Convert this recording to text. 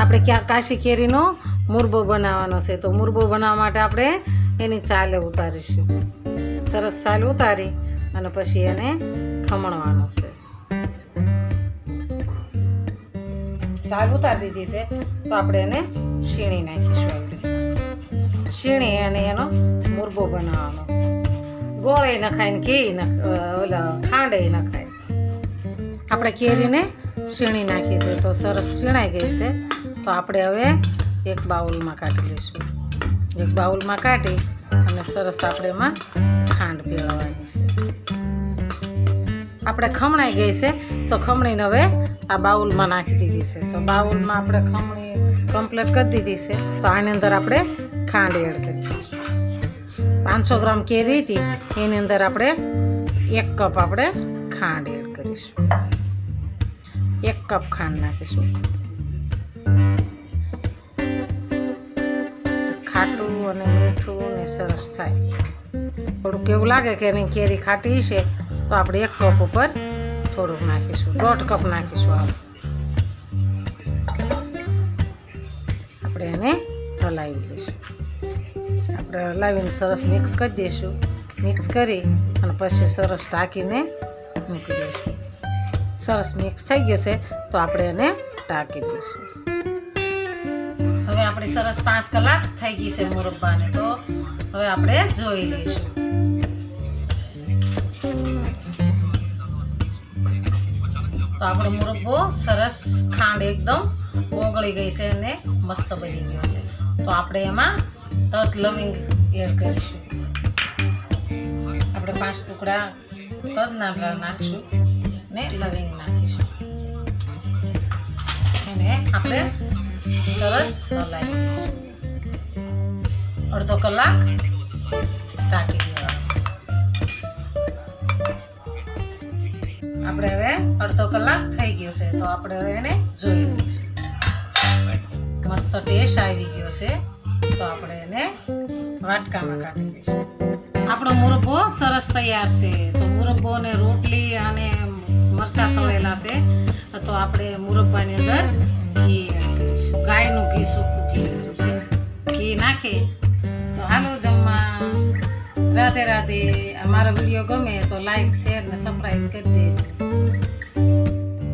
આપણે ક્યાં કાશી કેરીનો મુરબો બનાવવાનો છે. તો મુરબો બનાવવા માટે આપણે એની ચાલે ઉતારીશું. સરસ ચાલ ઉતારી અને પછી એને ખમણવાનો છે. ચાલ ઉતારી દીધી છે. તો આપણે એને છીણી નાખીશું આપણે છીણી અને એનો મુરબો બનાવવાનો છે. ગોળે નખાય ને નખ ઓલા ખાંડે નખાય. આપણે કેરીને છીણી નાખી છે. તો સરસ છીણાઈ ગઈ છે. તો આપણે હવે એક બાઉલમાં કાઢી લઈશું. એક બાઉલમાં કાઢી અને સરસ આપણે એમાં ખાંડ પીળવાની છે. આપણે ખમણાઈ ગઈ છે, તો ખમણીને હવે આ બાઉલમાં નાખી દીધી છે. તો બાઉલમાં આપણે ખમણી કમ્પ્લીટ કરી દીધી છે, તો આની અંદર આપણે ખાંડ એડ કરી દઈશું. પાંચસો ગ્રામ કેરી હતી, એની અંદર આપણે એક કપ આપણે ખાંડ એડ કરીશું. એક કપ ખાંડ નાખીશું. અને મીઠું ને સરસ થાય. થોડુંક એવું લાગે કે એની કેરી ખાટી છે, તો આપણે એક કપ ઉપર થોડુંક નાખીશું. દોઢ કપ નાખીશું આમ. આપણે એને હલાવી લઈશું. આપણે હલાવીને સરસ મિક્સ કરી દઈશું. મિક્સ કરી અને પછી સરસ ટાંકીને મૂકી દઈશું. સરસ મિક્સ થઈ ગયું છે, તો આપણે એને ટાંકી દઈશું. આપણી સરસ પાંચ કલાક થઈ ગઈ છે મુરબ્બાને તો હવે આપણે જોઈ લઈશું. તો આપણો મુરબ્બો સરસ ખાંડ એકદમ ઓગળી ગઈ છે અને મસ્ત બની ગયો છે. તો આપણે એમાં દસ લવિંગ એડ કરીશું. આપણે પાંચ ટુકડા તજ નાખલા નાખીશું ને લવિંગ નાખીશું. એને આપણે સરસ હલાવી અડધો કલાક ઢાંકી દેવાનું આપણે હવે અડધો કલાક થઈ ગયો છે, તો આપણે હવે એને જોઈ લઈશું. મસ્ત ટેસ્ટ આવી ગયો છે, તો આપણે એને વાટકામાં કાઢી લઈશું. આપણો મુરબ્બો સરસ તૈયાર છે, તો મુરબ્બો ને રોટલી અને મરચા તળેલા છે, તો આપણે મુરબ્બાની અંદર ગાયનું ઘી સૂકું ઘી લીધું ઘી નાખે તો હાલો જમવા. રાધે રાધે. અમારો વીડિયો ગમે તો લાઈક શેર ને સબસ્ક્રાઈબ કરી દેજો.